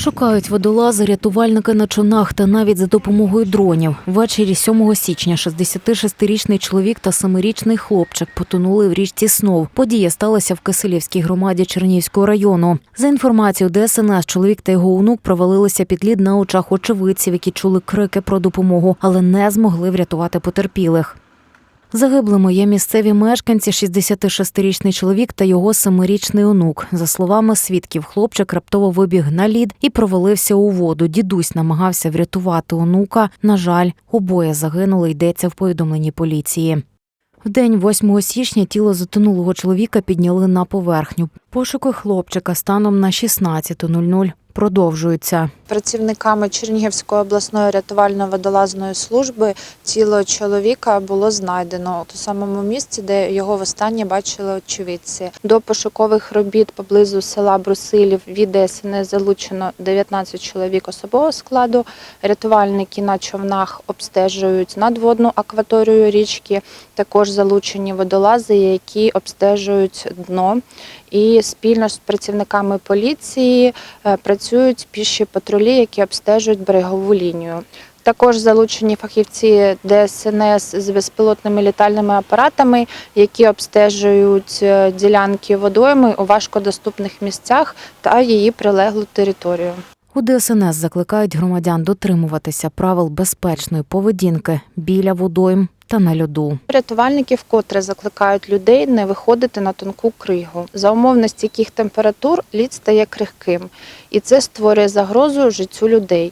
Шукають водолази, рятувальники на човнах та навіть за допомогою дронів. Ввечері 7 січня 66-річний чоловік та 7-річний хлопчик потонули в річці Снов. Подія сталася в Киселівській громаді Чернігівського району. За інформацією ДСНС, чоловік та його онук провалилися під лід на очах очевидців, які чули крики про допомогу, але не змогли врятувати потерпілих. Загиблими є місцеві мешканці, 66-річний чоловік та його 7-річний онук. За словами свідків, хлопчик раптово вибіг на лід і провалився у воду. Дідусь намагався врятувати онука. На жаль, обоє загинули, йдеться в повідомленні поліції. В день 8 січня тіло затонулого чоловіка підняли на поверхню. Пошуки хлопчика станом на 16.00 продовжуються. Працівниками Чернігівської обласної рятувально-водолазної служби тіло чоловіка було знайдено у самому місці, де його востаннє бачили очевидці. До пошукових робіт поблизу села Брусилів від ДСНС залучено 19 чоловік особового складу. Рятувальники на човнах обстежують надводну акваторію річки. Також залучені водолази, які обстежують дно. І спільно з працівниками поліції е, працюють піші патрулі, які обстежують берегову лінію. Також залучені фахівці ДСНС з безпілотними літальними апаратами, які обстежують е, ділянки водойми у важкодоступних місцях та її прилеглу територію. У ДСНС закликають громадян дотримуватися правил безпечної поведінки біля водойм та на льоду. Рятувальники вкотре закликають людей не виходити на тонку кригу. За умовності яких температур лід стає крихким, і це створює загрозу життю людей.